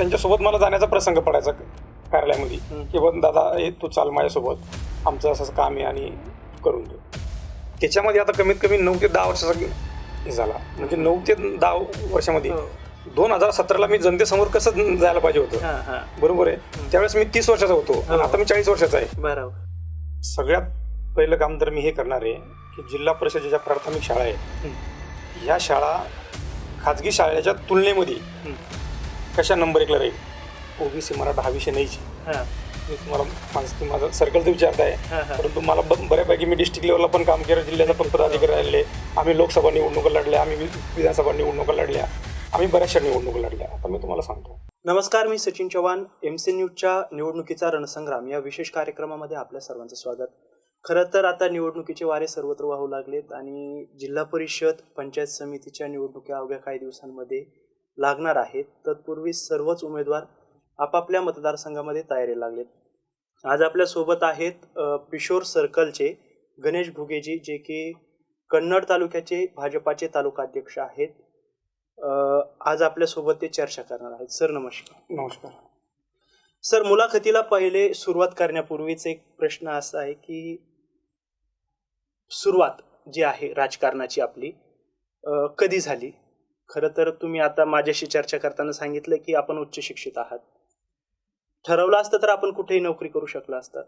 त्यांच्यासोबत मला जाण्याचा प्रसंग पडायचा कार्यालयामध्ये. की बघ दादा हे तू चाल माझ्यासोबत. आमचं असं काम आहे आणि करून दे त्याच्यामध्ये आता कमीत कमी नऊ ते दहा वर्षाचा हे झाला. म्हणजे नऊ ते दहा वर्षामध्ये हो. दोन हजार सतराला मी जनतेसमोर कसं जायला पाहिजे होतं? बरोबर आहे? त्यावेळेस मी तीस वर्षाचा होतो. हो. आता मी चाळीस वर्षाचा आहे. बरोबर. सगळ्यात पहिलं काम तर मी हे करणार आहे की जिल्हा परिषद ज्या प्राथमिक शाळा आहे. ह्या शाळा खाजगी शाळेच्या तुलनेमध्ये. कशा नंबर एकला राहील ओबीसी मराठा हा विषय नाहीच. हा. मी तुम्हाला माझं माझं सर्कलचं विचारत आहे. हा परंतु मला ब- बऱ्यापैकी मी डिस्ट्रिक्ट लेवलला पण काम केलं जिल्ह्याचा पण पदाधिकारी राहिले. आम्ही लोकसभा निवडणुका लढल्या आम्ही वि- विधानसभा निवडणुका लढल्या. आम्ही बऱ्याचशा निवडणुका लढल्या. आता मी तुम्हाला सांगतो. नमस्कार मी सचिन चव्हाण एम सी न्यूजच्या निवडणुकीचा रणसंग्राम या विशेष कार्यक्रमामध्ये आपल्या सर्वांचं स्वागत. खरं तर आता निवडणुकीचे वारे सर्वत्र वाहू लागलेत आणि जिल्हा परिषद पंचायत समितीच्या निवडणुका अवघ्या काही दिवसांमध्ये लागणार आहेत तत्पूर्वी सर्वच उमेदवार आपापल्या मतदारसंघामध्ये तयारी लागलेत. आज आपल्यासोबत आहेत पिशोर सर्कलचे गणेश भुगेजी जे की कन्नड तालुक्याचे भाजपाचे तालुका अध्यक्ष आहेत आज आपल्यासोबत ते चर्चा करणार आहेत. सर नमस्कार. नमस्कार. सर मुलाखतीला पहिले सुरुवात करण्यापूर्वीच एक प्रश्न असा आहे की सुरुवात जी आहे राजकारणाची आपली कधी झाली? खरं तर तुम्ही आता माझ्याशी चर्चा करताना सांगितलं की आपण उच्च शिक्षित आहात. ठरवलं असतं तर आपण कुठेही नोकरी करू शकलो असतं.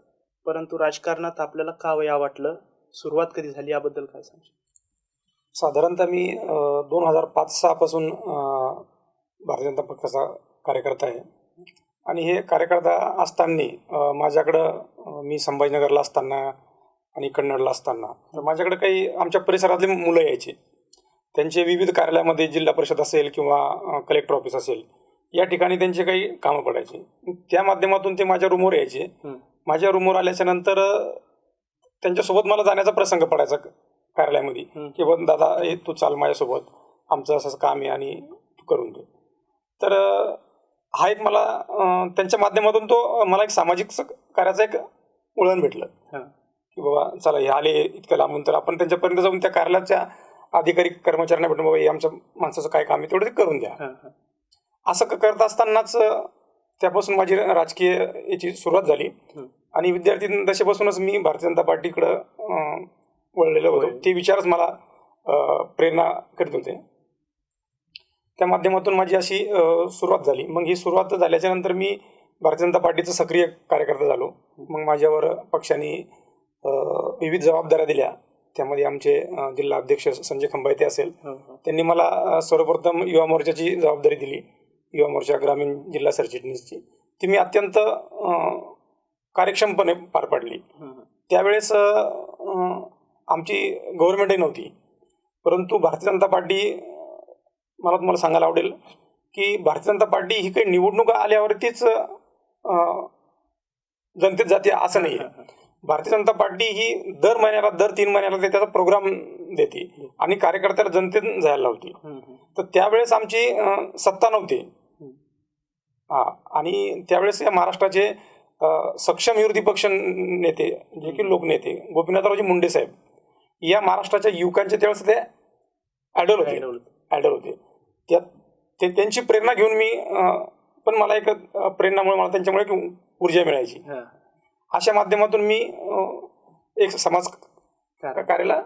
परंतु राजकारणात आपल्याला का वया वाटलं सुरुवात कधी झाली? याबद्दल काय सांगशील? साधारणतः मी दोन हजार पाच सहापासून भारतीय जनता पक्षाचा कार्यकर्ता आहे. आणि हे कार्यकर्ता असताना माझ्याकडं मी संभाजीनगरला असताना आणि कन्नडला असताना तर माझ्याकडे काही आमच्या परिसरातले मुलं यायची. त्यांचे विविध कार्यालयामध्ये जिल्हा परिषद असेल किंवा कलेक्टर ऑफिस असेल या ठिकाणी त्यांचे काही कामं पडायचे. त्या माध्यमातून ते माझ्या रूमवर यायचे. माझ्या रूमवर आल्याच्यानंतर त्यांच्यासोबत मला जाण्याचा प्रसंग पडायचा कार्यालयामध्ये. की बघ दादा हे तू चाल माझ्यासोबत. आमचं असं काम आहे आणि तू करून दे. तर हा एक मला त्यांच्या माध्यमातून तो मला एक सामाजिक कार्याचं एक वळण भेटलं. की बाबा चला हे आले इतकं लांबून तर आपण त्यांच्यापर्यंत जाऊन त्या कार्यालयाच्या अधिकारी कर्मचाऱ्यांना भेटून बाबा हे आमच्या माणसाचं काय काम आहे? तेवढं ते करून द्या. असं करत असतानाच त्यापासून माझी राजकीय याची सुरुवात झाली. आणि विद्यार्थी दशेपासूनच मी भारतीय जनता पार्टीकडं वळलेलो होतो. ते विचारच मला प्रेरणा करीत होते. त्या माध्यमातून माझी अशी सुरुवात झाली. मग ही सुरुवात झाल्याच्यानंतर मी भारतीय जनता पार्टीचा सक्रिय कार्यकर्ता झालो. मग माझ्यावर पक्षाने विविध जबाबदाऱ्या दिल्या. त्यामध्ये आमचे जिल्हा अध्यक्ष संजय खंबायते असेल हो, हो. त्यांनी मला सर्वप्रथम युवा मोर्चाची जबाबदारी दिली युवा मोर्चा ग्रामीण जिल्हा सरचिटणीसची ती मी अत्यंत कार्यक्षमपणे पार पाडली. त्यावेळेस आमची गव्हर्नमेंटही नव्हती परंतु भारतीय जनता पार्टी मला तुम्हाला सांगायला आवडेल की भारतीय जनता पार्टी ही काही निवडणुका आल्यावरतीच जनतेत जाते असं नाही आहे. भारतीय जनता पार्टी ही दर महिन्याला दर तीन महिन्याला ते त्याचा प्रोग्राम देते आणि कार्यकर्त्याला जनतेत जायला लावते. तर त्यावेळेस आमची सत्ता नव्हती हं. आणि त्यावेळेस या महाराष्ट्राचे सक्षम विरोधी पक्ष नेते जे की लोकनेते गोपीनाथरावजी मुंडे साहेब या महाराष्ट्राच्या युवकांचे त्यावेळेस ते आयडल होते. आयडल होते त्यात ते त्यांची प्रेरणा घेऊन मी पण मला एक प्रेरणामुळे मला त्यांच्यामुळे ऊर्जा मिळायची. अशा माध्यमातून मी एक समाज कार्याला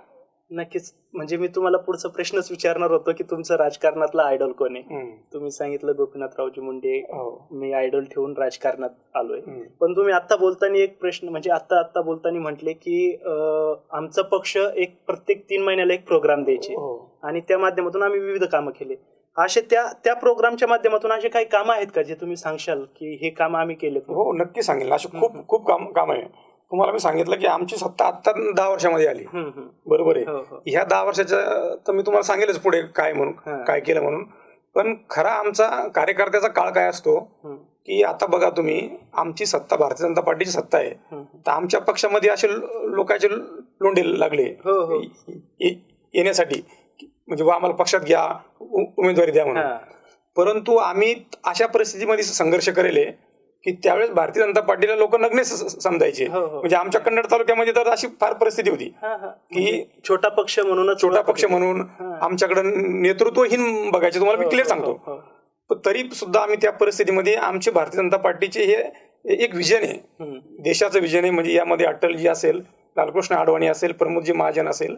नक्कीच. म्हणजे मी तुम्हाला पुढचा प्रश्नच विचारणार होतो की तुमचं राजकारणातला आयडॉल कोण आहे? तुम्ही सांगितलं गोपीनाथरावजी मुंडे. हो, मी आयडॉल ठेवून राजकारणात आलोय. पण तुम्ही आता बोलताना एक प्रश्न म्हणजे आता आता बोलताना म्हटले की आमचा पक्ष एक प्रत्येक तीन महिन्याला एक प्रोग्राम द्यायचे. हो. आणि त्या माध्यमातून आम्ही विविध कामं केले. असे त्या त्या प्रोग्रामच्या माध्यमातून असे काही कामं आहेत का जे तुम्ही सांगशाल की हे काम आम्ही केलेत? हो नक्की सांगेल. अशी खूप. खूप काम काम आहे. तुम्हाला मी सांगितलं की आमची सत्ता आत्ता दहा वर्षामध्ये आली. बरोबर आहे. हो, हो. ह्या दहा वर्षाच्या तर मी तुम्हाला सांगेलच पुढे काय म्हणून. काय केलं म्हणून. पण खरा आमचा कार्यकर्त्याचा काळ काय असतो की आता बघा तुम्ही आमची सत्ता भारतीय जनता पार्टीची सत्ता आहे. तर आमच्या पक्षामध्ये असे लोकांचे लोंढे लागले. हो येण्यासाठी. म्हणजे आम्हाला पक्षात घ्या उमेदवारी द्या म्हणून. परंतु आम्ही अशा परिस्थितीमध्ये संघर्ष करेले की त्यावेळेस भारतीय जनता पार्टीला लोक नग्ने समजायचे हो, हो. म्हणजे आमच्या कन्नड तालुक्यामध्ये तर अशी फार परिस्थिती होती. की म्हणजे छोटा पक्ष म्हणूनच छोटा पक्ष म्हणून. आमच्याकडं नेतृत्वहीन बघायचे तुम्हाला मी क्लिअर हो, सांगतो तरी सुद्धा आम्ही त्या परिस्थितीमध्ये आमचे भारतीय जनता पार्टीचे हे एक विजन आहे. देशाचं विजन आहे म्हणजे यामध्ये अटलजी असेल लालकृष्ण आडवाणी असेल प्रमोदजी महाजन असेल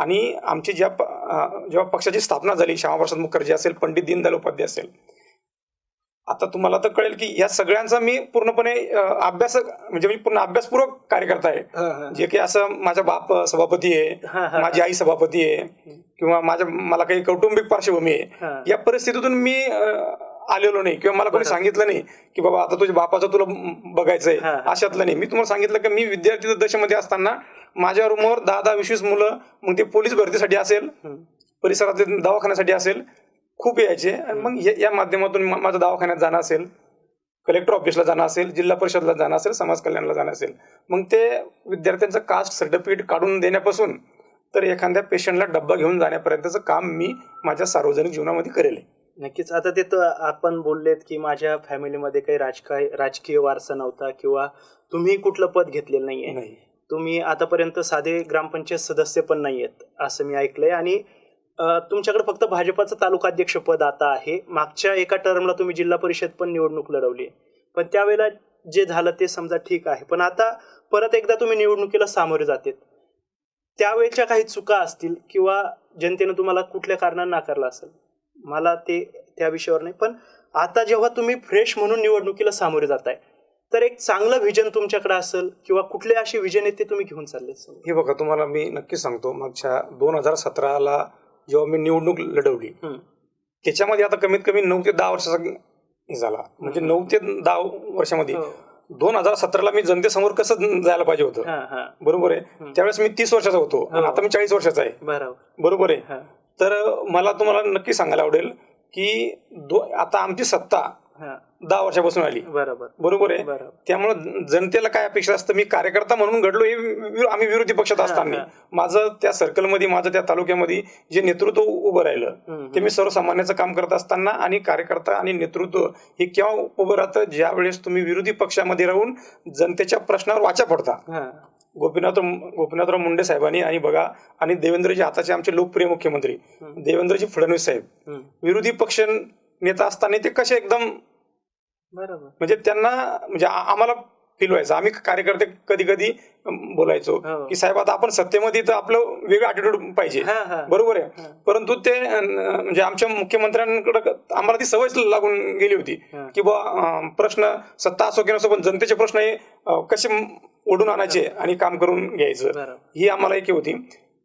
आणि आमची ज्या जेव्हा पक्षाची स्थापना झाली श्यामाप्रसाद मुखर्जी असेल पंडित दीनदयाल उपाध्याय असेल आता तुम्हाला तर कळेल की या सगळ्यांचा मी पूर्णपणे अभ्यास म्हणजे मी पूर्ण अभ्यासपूर्वक कार्यकर्ता आहे. जे की असं माझा बाप सभापती आहे. माझी आई सभापती आहे किंवा माझ्या मला काही कौटुंबिक पार्श्वभूमी आहे. या परिस्थितीतून मी आलेलो नाही किंवा मला कोणी. सांगितलं नाही की बाबा आता तुझ्या बापाचं तुला बघायचंय. अशातलं नाही मी तुम्हाला सांगितलं की मी विद्यार्थी दशेमध्ये असताना माझ्या रूमवर दहा दहा वीस वीस मुलं मग ते पोलीस भरतीसाठी असेल. परिसरातील दवाखान्यासाठी असेल खूप यायचे. आणि मग या- माध्यमातून माझं दवाखान्यात जाणं असेल कलेक्टर ऑफिसला जाणं असेल जिल्हा परिषदला जाणं असेल समाज कल्याणला जाणं असेल. मग ते विद्यार्थ्यांचं कास्ट सर्टिफिकेट काढून देण्यापासून तर एखाद्या पेशंटला डब्बा घेऊन जाण्यापर्यंतचं काम मी माझ्या सार्वजनिक जीवनामध्ये करेल. नक्कीच. आता ते तर आपण बोललेत की माझ्या फॅमिलीमध्ये काही राजकीय राजकीय वारसा नव्हता किंवा तुम्ही कुठलं पद घेतलेलं नाहीये. नाही. तुम्ही आतापर्यंत साधे ग्रामपंचायत सदस्य पण नाही आहेत असं मी ऐकलंय. आणि तुमच्याकडे फक्त भाजपाचं तालुकाध्यक्ष पद आता आहे. मागच्या एका टर्मला तुम्ही जिल्हा परिषद पण निवडणूक लढवली. पण त्यावेळेला जे झालं ते समजा ठीक आहे. पण आता परत एकदा तुम्ही निवडणुकीला सामोरे जाते त्यावेळेच्या काही चुका असतील किंवा जनतेनं तुम्हाला कुठल्या कारणानं नाकारला असेल? मला ते त्या विषयावर नाही. पण आता जेव्हा तुम्ही फ्रेश म्हणून निवडणुकीला सामोरे जाताय तर एक चांगलं व्हिजन तुमच्याकडे असेल किंवा कुठले असे व्हिजन आहेत ते तुम्ही घेऊन चालले हे बघा तुम्हाला मी नक्की सांगतो. मागच्या दोन हजार सतराला जेव्हा मी निवडणूक लढवली त्याच्यामध्ये आता कमीत कमी नऊ ते दहा वर्षाचा हे झाला. म्हणजे. नऊ ते दहा वर्षामध्ये दोन हजार सतराला मी जनतेसमोर कसं जायला पाहिजे होतं? हा हा. बरोबर आहे. त्यावेळेस मी तीस वर्षाचा होतो हो. आता मी चाळीस वर्षाचा आहे. बरोबर आहे? हा. तर मला तुम्हाला नक्की सांगायला आवडेल की दो आता आमची सत्ता हा. दहा वर्षापासून आली. बरोबर. बरोबर आहे? त्यामुळं जनतेला काय अपेक्षा असतं? मी कार्यकर्ता म्हणून घडलो हे आम्ही विरोधी पक्षात असताना. माझं त्या सर्कलमध्ये माझं त्या तालुक्यामध्ये जे नेतृत्व उभं राहिलं ते मी सर्वसामान्याचं काम करत असताना आणि कार्यकर्ता आणि नेतृत्व हे केव्हा उभं राहतं? ज्या वेळेस तुम्ही विरोधी पक्षामध्ये राहून जनतेच्या प्रश्नावर वाचा पडता. गोपीनाथ गोपीनाथराव मुंडे साहेबांनी आणि बघा आणि देवेंद्रजी आताचे आमचे लोकप्रिय मुख्यमंत्री. देवेंद्रजी फडणवीस साहेब. विरोधी पक्ष नेता असताना ते कसे एकदम बरोबर म्हणजे त्यांना म्हणजे आम्हाला फील व्हायचं आम्ही कार्यकर्ते कधी कधी बोलायचो हो. की साहेब आता आपण सत्तेमध्ये तर आपलं वेगळं अटिट्यूड पाहिजे बरोबर आहे. परंतु ते म्हणजे आमच्या मुख्यमंत्र्यांकडे आम्हाला ती सवयच लागून गेली होती. की बा प्रश्न सत्ता असो की नसो पण जनतेचे प्रश्न हे कसे ओढून आणायचे आणि काम करून घ्यायचं ही आम्हाला एक होती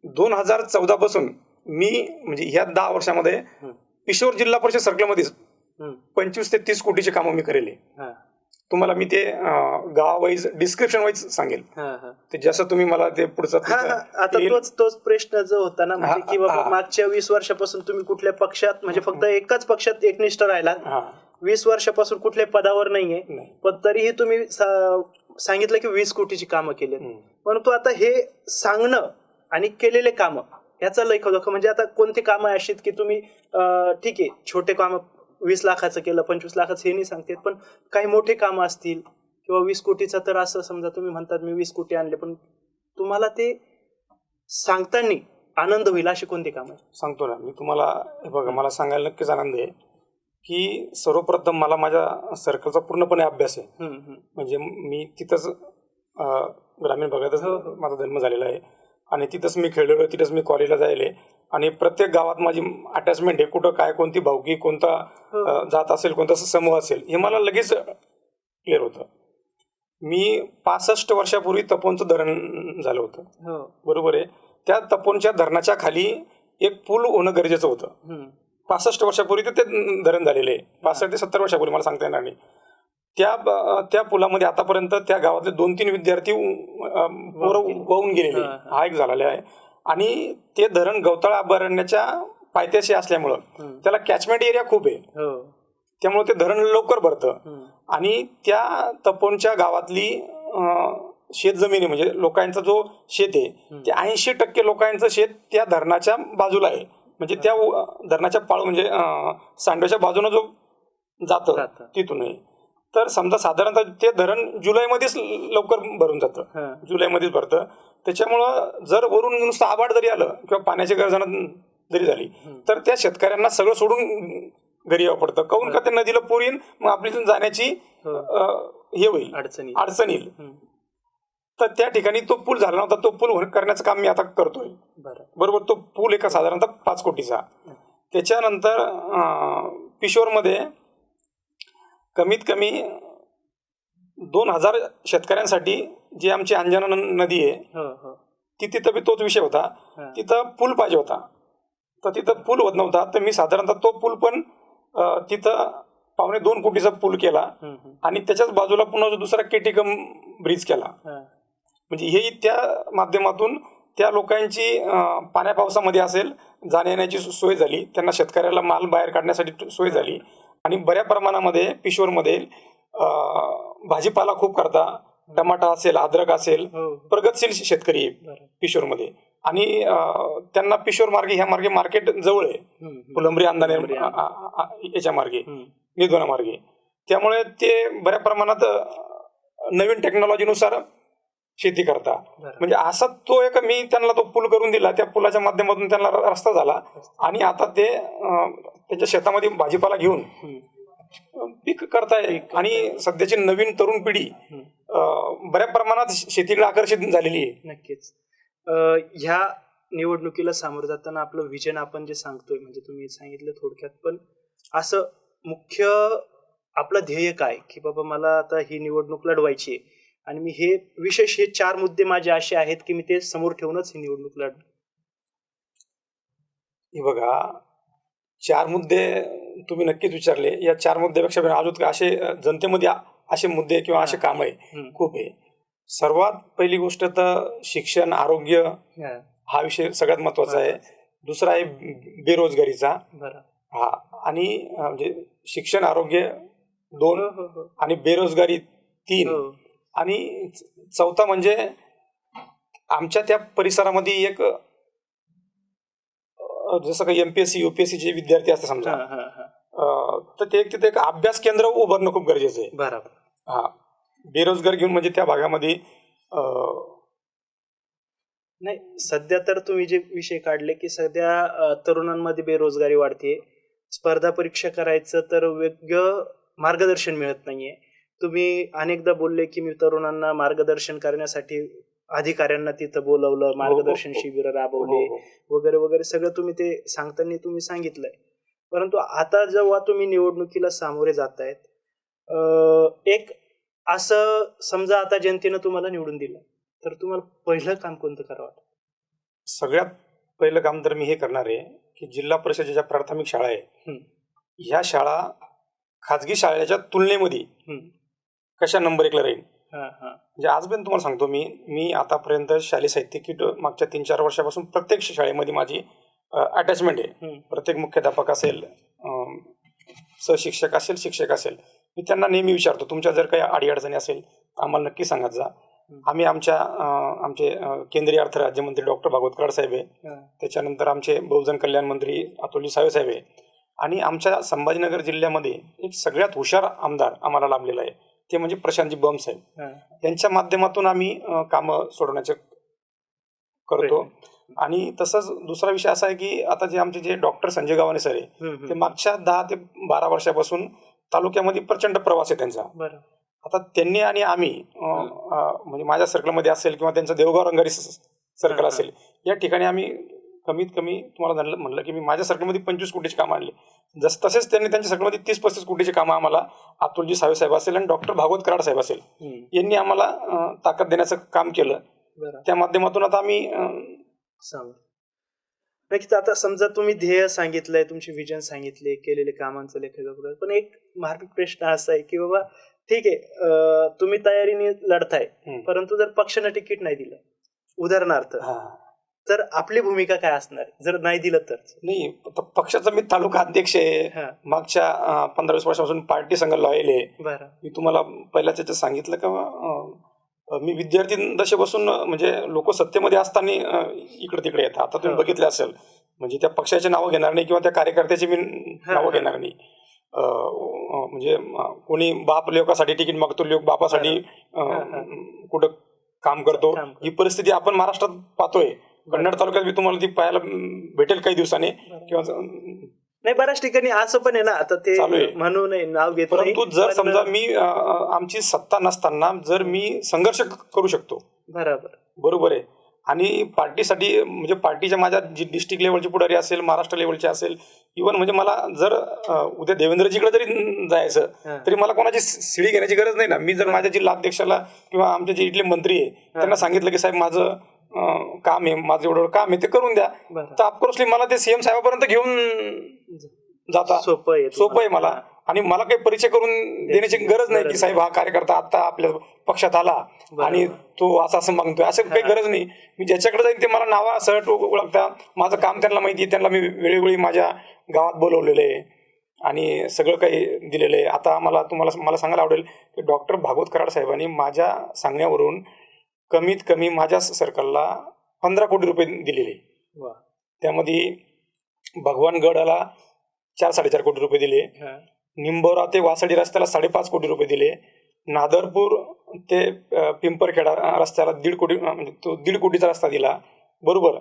दोन हजार चौदा पासून मी म्हणजे ह्या दहा वर्षामध्ये. किशोर जिल्हा परिषद सर्कलमध्येच हम्म. पंचवीस ते तीस कोटीची कामं मी करेली. तुम्हाला मी ते गावावाईज डिस्क्रिप्शन वाईज सांगेल. हा हा. ते जसं तुम्ही मला ते पुढचं आता. तोच तोच प्रश्न जो होता ना म्हणजे की बाबा. मागच्या वीस वर्षापासून तुम्ही कुठल्या पक्षात म्हणजे फक्त एकाच पक्षात एकनिष्ठ राहिला वीस वर्षापासून कुठल्या पदावर नाहीये. नाही. पण तरीही तुम्ही सांगितलं की वीस कोटीची कामं केली. परंतु आता हे सांगणं आणि केलेले कामं याचा लय खदोख म्हणजे आता कोणती कामं अशी की तुम्ही ठीक आहे छोटे कामं वीस लाखाचं केलं पंचवीस लाखाचं हे नाही सांगते पण काही मोठे कामं असतील किंवा वीस कोटीचं तर असं समजा तुम्ही म्हणतात मी वीस कोटी आणले पण तुम्हाला ते सांगताना आनंद होईल अशी कोणती कामं? सांगतो ना मी तुम्हाला हे बघा मला सांगायला नक्कीच आनंद आहे की सर्वप्रथम मला माझ्या सर्कलचा पूर्णपणे अभ्यास आहे. म्हणजे मी तिथंच ग्रामीण भागातच हो, हो. माझा जन्म झालेला आहे आणि तिथंच मी खेळलेलो तिथंच मी कॉलेजला जायले आणि प्रत्येक गावात माझी अटॅचमेंट आहे कुठं काय कोणती भावकी कोणता हो. अं, जात असेल कोणता समूह असेल हे मला लगेच क्लिअर होतं. मी पासष्ट वर्षापूर्वी तपोनचं धरण झालं होतं. हो. बरोबर आहे. त्या तपोनच्या धरणाच्या खाली एक पूल होणं गरजेचं होतं. हम्म. पासष्ट वर्षापूर्वी ते धरण झालेले आहे. पासष्ट ते सत्तर वर्षापूर्वी मला सांगता येणार नाही. त्या ब- त्या पुलामध्ये आतापर्यंत त्या गावातले दोन तीन विद्यार्थी अं, पोरं. वाहून गेलेले हा, हा. हा एक झालेला आहे. आणि ते धरण गवताळा अभयारण्याच्या पायथ्याशी असल्यामुळं. त्याला कॅचमेंट एरिया खूप आहे हो त्यामुळे ते धरण लवकर भरतं. आणि त्या तपोनच्या गावातली अं, शेतजमिनी म्हणजे लोकांचा जो शेत आहे. ते ऐंशी टक्के लोकांचं शेत त्या धरणाच्या बाजूला आहे म्हणजे त्या धरणाच्या पाळ म्हणजे सांडव्याच्या बाजूनं जो जातं. तिथून आहे तर समजा साधारणतः ते धरण जुलैमध्येच लवकर भरून जातं. जुलैमध्येच भरतं त्याच्यामुळं जर वरून नुसतं आबाड जरी आलं किंवा पाण्याची गरज जरी झाली. तर त्या शेतकऱ्यांना सगळं सोडून घरी यावं पडतं. काहून का ते नदीला पूर येईन? मग आपली जाण्याची हो. हे होईल. अडचणी येईल. तर त्या ठिकाणी तो पूल झाला नव्हता तो पूल करण्याचं काम मी आता करतोय. बरं. बरोबर तो पूल एका साधारणतः पाच कोटीचा. त्याच्यानंतर पिशोरमध्ये कमीत कमी दोन हजार शेतकऱ्यांसाठी जी आमची अंजना नदी आहे हो हो. ती तिथं बी तोच विषय होता. हा. तिथं पूल पाहिजे होता. तर तिथं पूल होत नव्हता. तर मी साधारणतः तो पूल पण तिथं पावणे दोन कोटीचा पूल केला. आणि त्याच्याच बाजूला पुन्हा जो दुसरा केटिकम ब्रिज केला. हा. म्हणजे हेही त्या माध्यमातून त्या लोकांची पाण्या पावसामध्ये असेल जाण्या येण्याची सो- सोय झाली. त्यांना शेतकऱ्याला माल बाहेर काढण्यासाठी सोय झाली. आणि बऱ्या प्रमाणामध्ये पिशोरमध्ये भाजीपाला खूप करता. टमाटा असेल अद्रक असेल हो. प्रगतशील शेतकरी पिशोरमध्ये आणि त्यांना पिशोर मार्गे ह्या मार्गे मार्केट जवळ आहे. फुलंबरी आ- याच्या मार्गे. निधोना मार्गे. त्यामुळे ते बऱ्या प्रमाणात नवीन टेक्नॉलॉजीनुसार शेती करता. म्हणजे असा तो एक मी त्यांना तो पूल करून दिला. त्या पुलाच्या माध्यमातून त्यांना रस्ता झाला. आणि आता ते त्यांच्या शेतामध्ये भाजीपाला घेऊन पीक करताय आणि सध्याची नवीन तरुण पिढी बऱ्या प्रमाणात शेतीकडे आकर्षित झालेली आहे. नक्कीच. ह्या निवडणुकीला सामोरं जाताना आपलं विजन आपण जे सांगतोय म्हणजे तुम्ही सांगितलं थोडक्यात पण असं मुख्य आपलं ध्येय काय? की बाबा मला आता ही निवडणूक लढवायची आहे. आणि मी हे विशेष हे चार मुद्दे माझे असे आहेत की मी ते समोर ठेवूनच ही निवडणूक लढ हे बघा चार मुद्दे तुम्ही नक्कीच विचारले. या चार मुद्द्यापेक्षा अजून असे अं, जनतेमध्ये असे मुद्दे किंवा असे काम आहे. खूप आहे. सर्वात पहिली गोष्ट तर शिक्षण आरोग्य हा, विषय सगळ्यात महत्त्वाचा आहे. दुसरा आहे बेरोजगारीचा. बरं. हा. आणि म्हणजे शिक्षण आरोग्य दोन हो, हो, हो. आणि बेरोजगारी तीन. आणि चौथा म्हणजे आमच्या त्या परिसरामध्ये एक जसं काही एमपीएससी युपीएससी जे विद्यार्थी असतात समजा. तर ते एक तिथे एक अभ्यास केंद्र उभारणं खूप गरजेचं आहे. बरोबर. हा. बेरोजगार घेऊन म्हणजे त्या भागामध्ये नाही सध्या तर तुम्ही जे विषय काढले की सध्या तरुणांमध्ये बेरोजगारी वाढते स्पर्धा परीक्षा करायचं तर योग्य मार्गदर्शन मिळत नाहीये. तुम्ही अनेकदा बोलले की मी तरुणांना मार्गदर्शन करण्यासाठी अधिकाऱ्यांना तिथं बोलवलं मार्गदर्शन हो. शिबिर हो, राबवले हो. वगैरे वगैरे सगळं तुम्ही ते सांगताना तुम्ही सांगितलंय परंतु आता जेव्हा तुम्ही निवडणुकीला सामोरे जातायत अ, एक असं समजा आता जनतेनं तुम्हाला निवडून दिलं तर तुम्हाला पहिलं काम कोणतं करावं? सगळ्यात पहिलं काम तर मी हे करणार आहे की जिल्हा परिषदेच्या प्राथमिक शाळा आहे. ह्या शाळा खाजगी शाळेच्या तुलनेमध्ये. कशा नंबर एकला राहील हा, हा. म्हणजे आज पण तुम्हाला सांगतो मी मी आतापर्यंत शालेय साहित्य किट मागच्या तीन चार वर्षापासून प्रत्येक शाळेमध्ये माझी अटॅचमेंट आहे. प्रत्येक मुख्याध्यापक असेल सहशिक्षक असेल शिक्षक असेल मी त्यांना नेहमी विचारतो तुमच्या जर काही अडीअडचणी असेल तर आम्हाला नक्की सांगत जा. आम्ही आमच्या आमचे केंद्रीय अर्थ राज्यमंत्री डॉक्टर भागवत कराड साहेब आहे. त्याच्यानंतर आमचे बहुजन कल्याण मंत्री अतुलजी सावे साहेब आहे. आणि आमच्या संभाजीनगर जिल्ह्यामध्ये एक सगळ्यात हुशार आमदार आम्हाला लाभलेला आहे. ते म्हणजे प्रशांतजी बम साहेब. यांच्या माध्यमातून आम्ही कामं सोडवण्याचे करतो आणि तसंच दुसरा विषय असा आहे की आता जे आमचे जे डॉक्टर संजय गावाने सर आहे ते. मागच्या दहा ते बारा वर्षापासून तालुक्यामध्ये प्रचंड प्रवास आहे त्यांचा आता त्यांनी आणि आम्ही म्हणजे माझ्या सर्कलमध्ये असेल किंवा त्यांचं देवगाव रंगारी सर्कल. असेल या ठिकाणी आम्ही कमीत कमी तुम्हाला म्हणलं म्हणलं की मी माझ्या सर्कलमध्ये पंचवीस कोटीची कामं आणली. जस तसेच त्यांनी त्यांच्या सर्कलमध्ये तीस पस्तीस कोटीची कामं आम्हाला अतुलजी सावे साहेब असेल आणि डॉक्टर भागवत कराड साहेब असेल. यांनी आम्हाला ताकद देण्याचं काम केलं. त्या माध्यमातून आता आम्ही नक्कीच आता समजा तुम्ही ध्येय सांगितलंय तुमचे विजन सांगितले केलेले कामांचं लेखक पण एक मार्मिक प्रश्न असा आहे की बाबा ठीक आहे तुम्ही तयारीने लढताय. परंतु जर पक्षानं तिकीट नाही दिलं उदाहरणार्थ. तर आपली भूमिका काय असणार? जर नाही दिलं तर? नाही पक्षाचा मी तालुका अध्यक्ष आहे. मागच्या पंधरा वीस वर्षापासून पार्टी संघ लॉयल आहे. मी तुम्हाला पहिल्याच याच्यात सांगितलं का मी विद्यार्थी दशेपासून म्हणजे लोक सत्तेमध्ये असताना इकडे तिकडे येतात. आता तुम्ही. बघितले असेल. म्हणजे त्या पक्षाचे नावं घेणार नाही किंवा त्या कार्यकर्त्याचे मी नावं. घेणार नाही. म्हणजे कोणी बाप लोकासाठी तिकीट मागतो लोक बापासाठी कुठं काम करतो. ही परिस्थिती आपण महाराष्ट्रात पाहतोय. कन्नड तालुक्यात मी तुम्हाला ती पाहायला भेटेल काही दिवसाने. किंवा नाही बऱ्याच ठिकाणी असं पण आहे ना आता ते चालू आहे. म्हणू नये नाव घेत नाही, परंतु जर पण- समजा मी अ, अ, आमची सत्ता नसताना जर मी संघर्ष करू शकतो. बरोबर. बरोबर आहे. आणि पार्टीसाठी म्हणजे पार्टीच्या माझ्या जी डिस्ट्रिक्ट लेवलची पुढारी असेल महाराष्ट्र लेवलचे असेल इव्हन म्हणजे मला जर अ, उद्या देवेंद्रजीकडे जरी जायचं हा. तरी मला कोणाची शिडी घेण्याची गरज नाही ना. मी जर माझ्या जिल्हा अध्यक्षाला किंवा आमचे जे इथले मंत्री आहे त्यांना सांगितलं की साहेब माझं काम आहे माझं एवढं काम आहे ते करून द्या. बरं. तर ऑफकोर्सली मला ते सीएम साहेबापर्यंत घेऊन जाता. सोपं आहे सोपं आहे मला. आणि मला काही परिचय करून देण्याची गरज नाही की साहेब हा कार्यकर्ता आता आपल्या पक्षात आला आणि तो असं असं मागतोय असं काही गरज नाही. मी ज्याच्याकडे जाईन ते मला नावा सहट ओळखता. माझं काम त्यांना माहिती आहे. त्यांना मी वेळोवेळी माझ्या गावात बोलवलेलं आहे. आणि सगळं काही दिलेलं आहे. आता मला तुम्हाला मला सांगायला आवडेल की डॉक्टर भागवत कराड साहेबांनी माझ्या सांगण्यावरून कमीत कमी माझ्या सर्कलला पंधरा कोटी रुपये दिलेले. त्यामध्ये भगवान गडाला चार साडेचार कोटी रुपये दिले. निंबोरा ते वासडी रस्त्याला साडेपाच कोटी रुपये दिले नादरपूर ते पिंपरखेडा रस्त्याला दीड कोटी म्हणजे तो दीड कोटीचा रस्ता दिला बरोबर.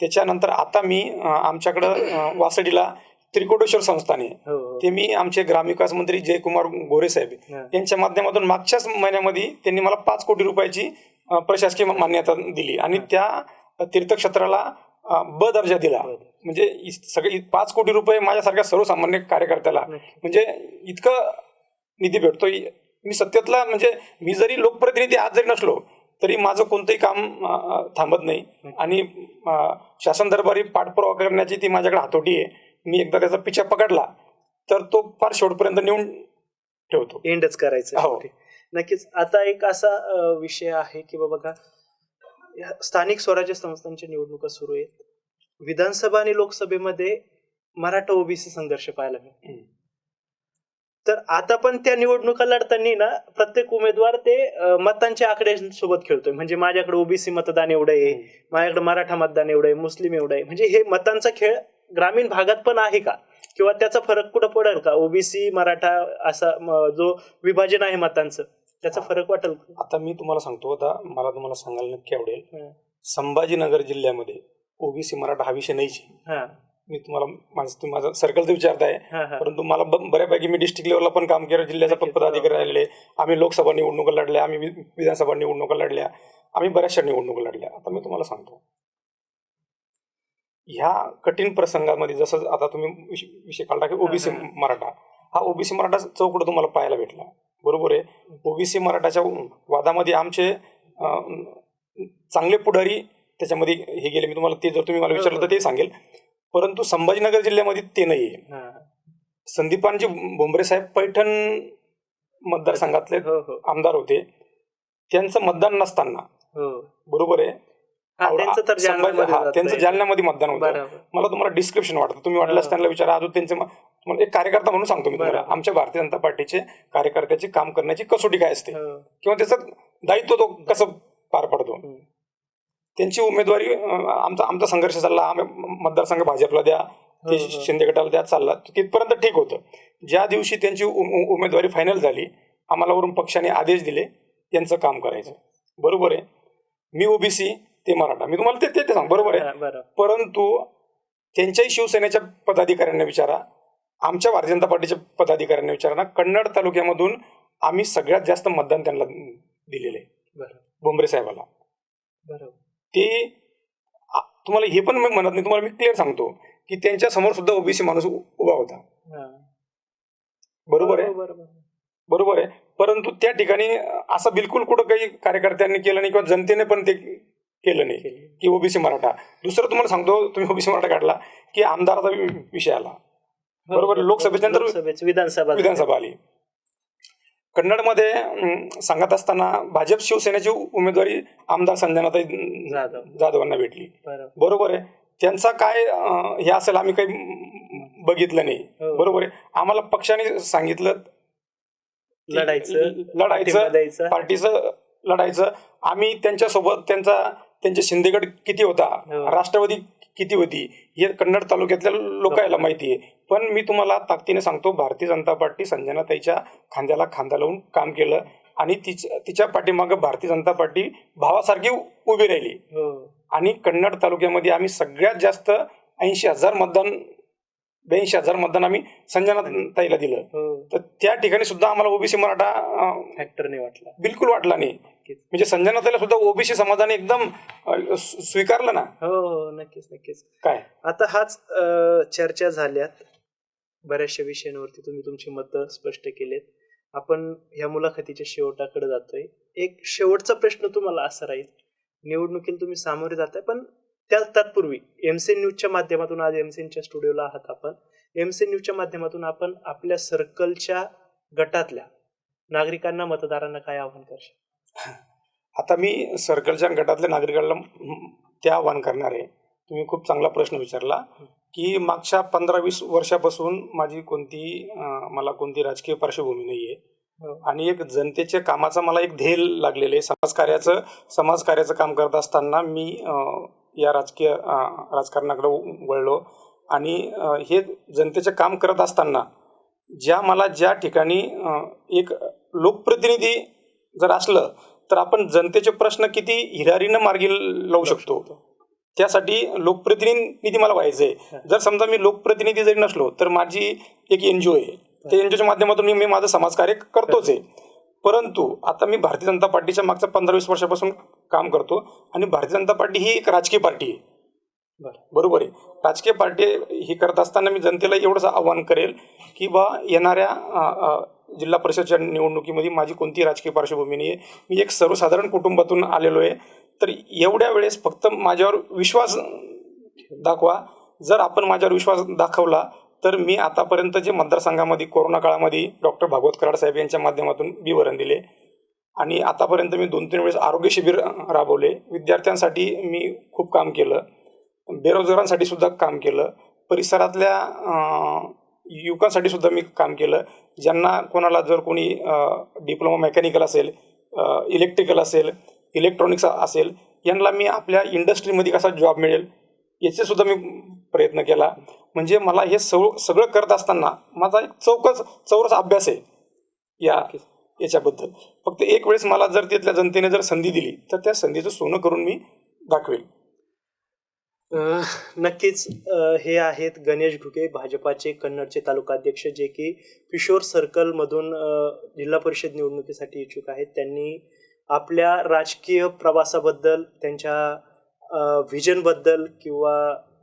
त्याच्यानंतर आता मी आमच्याकडं वासडीला त्रिकोटेश्वर संस्थान हो, हो. ते मी आमचे ग्रामविकास मंत्री जयकुमार गोरे साहेब. यांच्या माध्यमातून मागच्याच महिन्यामध्ये त्यांनी मला पाच कोटी रुपयाची प्रशासकीय मान्यता दिली. आणि त्या तीर्थक्षेत्राला ब दर्जा दिला. म्हणजे सगळे पाच कोटी रुपये माझ्यासारख्या सर्वसामान्य कार्यकर्त्याला. म्हणजे इतकं निधी भेटतो मी सत्यातला म्हणजे मी जरी लोकप्रतिनिधी आज जरी नसलो तरी माझं कोणतंही काम थांबत नाही. आणि शासन दरबारी पाठपुरावा करण्याची ती माझ्याकडे हातोटी आहे. मी एकदा त्याचा पिछा पकडला तर तो फार शेवटपर्यंत नेऊन ठेवतो. एंडच करायचं. हो. नक्कीच. आता एक असा विषय आहे की बाबा का स्थानिक स्वराज्य संस्थांच्या निवडणुका सुरू आहेत. विधानसभा आणि लोकसभेमध्ये मराठा ओबीसी संघर्ष पाहायला मिळतो. तर आता पण त्या निवडणुका लढताना ना प्रत्येक उमेदवार ते मतांच्या आकडे सोबत खेळतोय. म्हणजे माझ्याकडे ओबीसी मतदान एवढं आहे माझ्याकडे मराठा मतदान एवढं आहे मुस्लिम एवढं आहे. म्हणजे हे मतांचा खेळ ग्रामीण भागात पण आहे का? किंवा त्याचा फरक कुठं पडेल का? ओबीसी मराठा असा जो विभाजन आहे मतांचं. त्याचा फरक वाटेल? आता मी तुम्हाला सांगतो आता मला तुम्हाला सांगायला नक्की आवडेल. संभाजीनगर जिल्ह्यामध्ये ओबीसी मराठा हा विषय नाहीच मी तुम्हाला माझं माझं सर्कलचं विचारताय. परंतु मला बऱ्यापैकी मी डिस्ट्रिक्ट लेवलला पण काम केलं जिल्ह्याचा पण. पदाधिकारी राहिलेले आम्ही लोकसभा निवडणुका लढल्या आम्ही विधानसभा निवडणुका लढल्या आम्ही बऱ्याचशा निवडणुका लढल्या आता मी तुम्हाला सांगतो ह्या कठीण प्रसंगामध्ये जसं आता तुम्ही विष- विषय काढला की ओबीसी. मराठा हा ओबीसी मराठा चौकड तुम्हाला पाहायला भेटला बरोबर आहे. ओबीसी मराठाच्या वादामध्ये आमचे चांगले पुढारी त्याच्यामध्ये हे गेले. मी तुम्हाला ते जर तुम्ही मला विचारलं तर ते सांगेल. परंतु संभाजीनगर जिल्ह्यामध्ये ते नाही आहे. संदीपानजी भोंबरे साहेब पैठण मतदारसंघातले हो हो. आमदार होते. त्यांचं मतदान नसताना हो. बरोबर आहे. त्यांचं जालन्यामध्ये. त्यांचं मतदान होतं मला तुम्हाला डिस्क्रिप्शन वाटतं तुम्ही वाटल्यास. त्यांना विचारा अजून त्यांचे तुम्हाला एक कार्यकर्ता म्हणून सांगतो मी तुम्हाला. आमच्या भारतीय जनता पार्टीचे कार्यकर्त्याची काम करण्याची कसोटी काय असते हो. किंवा त्याचं दायित्व तो कसं पार पडतो. त्यांची उमेदवारी आमचा आमचा संघर्ष चालला आम्ही मतदारसंघ भाजपला द्या ते हो, हो. शिंदे गटाला द्या चालला तिथपर्यंत ठीक होतं ज्या दिवशी त्यांची उमेदवारी फायनल झाली आम्हाला वरून पक्षाने आदेश दिले यांचं काम करायचं बरोबर आहे मी ओबीसी ते मराठा. मी तुम्हाला ते ते- ते सांग. बरोबर आहे? परंतु त्यांच्याही शिवसेनेच्या पदाधिकाऱ्यांना विचारा. आमच्या भारतीय जनता पार्टीच्या पदाधिकाऱ्यांना विचारा. ना कन्नड तालुक्यामधून आम्ही सगळ्यात जास्त मतदान त्यांना दिलेलं बोंबरे साहेबाला. ते तुम्हाला हे पण म्हणत नाही. तुम्हाला मी क्लिअर सांगतो की त्यांच्यासमोर सुद्धा ओबीसी माणूस उभा होता. बरोबर आहे? बरोबर बरोबर. आहे. परंतु त्या ठिकाणी असं बिलकुल कुठं काही कार्यकर्त्यांनी केलं नाही किंवा जनतेने पण ते केलं नाही. की ओबीसी मराठा. दुसरं तुम्हाला सांगतो तुम्ही ओबीसी मराठा काढला की आमदाराचा विषय आला. बरोबर. लोकसभेच्या नंतर विधानसभा विधानसभा आली. कन्नडमध्ये सांगत असताना भाजप शिवसेनेची उमेदवारी आमदार संजनाताई जाधव. जाधवांना भेटली. बरोबर. आहे. त्यांचा काय हे असेल आम्ही काही बघितलं नाही. हो. बरोबर आहे. आम्हाला पक्षाने सांगितलं लढायचं लढायचं. पार्टीचं लढायचं. आम्ही त्यांच्यासोबत त्यांचा त्यांचे शिंदेगड किती होता? हो. राष्ट्रवादी किती होती? हे कन्नड तालुक्यातल्या लोकांना माहिती आहे. पण मी तुम्हाला ताकदीने सांगतो भारतीय जनता पार्टी संजनाताईच्या खांद्याला खांदा लावून काम केलं आणि तिच्या तिच्या पाठीमागं भारतीय जनता पार्टी भावासारखी उभी राहिली. हो. आणि कन्नड तालुक्यामध्ये आम्ही सगळ्यात जास्त ऐंशी हजार मतदान ब्याऐंशी हजार मतदान आम्ही संजना ताईला दिलं. हो. तर त्या ठिकाणी सुद्धा आम्हाला ओबीसी मराठा फॅक्टर नाही वाटला. बिलकुल वाटला नाही. म्हणजे संजना ताईला सुद्धा ओबीसी समाजाने एकदम स्वीकारलं ना. हो हो नक्कीच नक्कीच. काय? आता हाच चर्चा झाल्यात. बऱ्याचशा विषयांवरती तुम्ही तुमची मतं स्पष्ट केलेत. आपण ह्या मुलाखतीच्या शेवटाकडे जातोय. एक शेवटचा प्रश्न तुम्हाला असा राहील. निवडणुकीला तुम्ही सामोरे जाताय पण त्या तत्पूर्वी एमसीएन न्यूजच्या माध्यमातून आज एमसीएनच्या स्टुडिओला आहात आपण. एमसीएन न्यूजच्या माध्यमातून आपण आपल्या सर्कलच्या गटातल्या नागरिकांना मतदारांना काय आव्हान करशाल? आता मी सर्कलच्या गटातल्या नागरिकांना ते आवाहन करणार आहे. तुम्ही खूप चांगला प्रश्न विचारला की मागच्या पंधरा वीस वर्षापासून माझी कोणती मला कोणती राजकीय पार्श्वभूमी नाही आहे हो. आणि एक जनतेच्या कामाचा मला एक ध्येय लागलेलं आहे. समाजकार्याचं समाजकार्याचं काम करत असताना मी या राजकीय राजकारणाकडे वळलो. आणि हे जनतेचे काम करत असताना ज्या मला ज्या ठिकाणी एक लोकप्रतिनिधी जर असलं तर आपण जनतेचे प्रश्न किती हिरारीनं मार्गी लावू शकतो? त्यासाठी लोकप्रतिनिधी मला व्हायचं आहे जर समजा मी लोकप्रतिनिधी जरी नसलो तर माझी एक एन जी ओ आहे. त्या एन जी ओच्या माध्यमातून मी माझं समाजकार्य करतोच आहे. परंतु आता मी भारतीय जनता पार्टीच्या मागच्या पंधरा वीस वर्षापासून काम करतो आणि भारतीय जनता पार्टी ही एक राजकीय पार्टी आहे. बरं. बरोबर आहे. राजकीय पार्टी ही करत असताना मी जनतेला एवढंच आव्हान करेल की बा येणाऱ्या जिल्हा परिषदच्या निवडणुकीमध्ये माझी कोणती राजकीय पार्श्वभूमी नाही आहे मी एक सर्वसाधारण कुटुंबातून आलेलो आहे. तर एवढ्या वेळेस फक्त माझ्यावर विश्वास दाखवा. जर आपण माझ्यावर विश्वास दाखवला तर मी आतापर्यंत जे मतदारसंघामध्ये कोरोना काळामध्ये डॉक्टर भागवत कराड साहेब यांच्या माध्यमातून विवरण दिले. आणि आतापर्यंत मी दोन तीन वेळेस आरोग्य शिबिर राबवले. विद्यार्थ्यांसाठी मी खूप काम केलं. बेरोजगारांसाठी सुद्धा काम केलं. परिसरातल्या युवकांसाठी सुद्धा मी काम केलं. ज्यांना कोणाला जर कोणी डिप्लोमा मेकॅनिकल असेल इलेक्ट्रिकल असेल इलेक्ट्रॉनिक्स असेल यांना मी आपल्या इंडस्ट्रीमध्ये कसा जॉब मिळेल याचे सुद्धा मी प्रयत्न केला. म्हणजे मला हे सव सगळं करत असताना माझा एक चौकस चौरस अभ्यास आहे या याच्याबद्दल. फक्त एक वेळेस मला जर तिथल्या जनतेने जर संधी दिली तर त्या संधीचं सोनं करून मी दाखवेल. नक्कीच हे आहेत गणेश घुके भाजपाचे कन्नडचे तालुकाध्यक्ष जे की किशोर सर्कलमधून जिल्हा परिषद निवडणुकीसाठी इच्छुक आहेत. त्यांनी आपल्या राजकीय प्रवासाबद्दल त्यांच्या व्हिजनबद्दल किंवा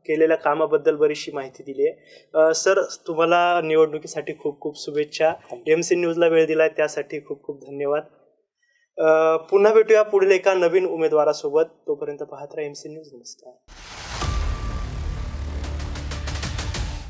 केलेल्या कामाबद्दल बरीचशी माहिती दिली आहे. सर तुम्हाला निवडणुकीसाठी खूप खूप शुभेच्छा. एम सी न्यूजला वेळ दिलाय त्यासाठी खूप खूप धन्यवाद. पुन्हा भेटूया पुढील एका नवीन उमेदवारासोबत. तोपर्यंत पाहत राहा एम सी न्यूज नमस्कार.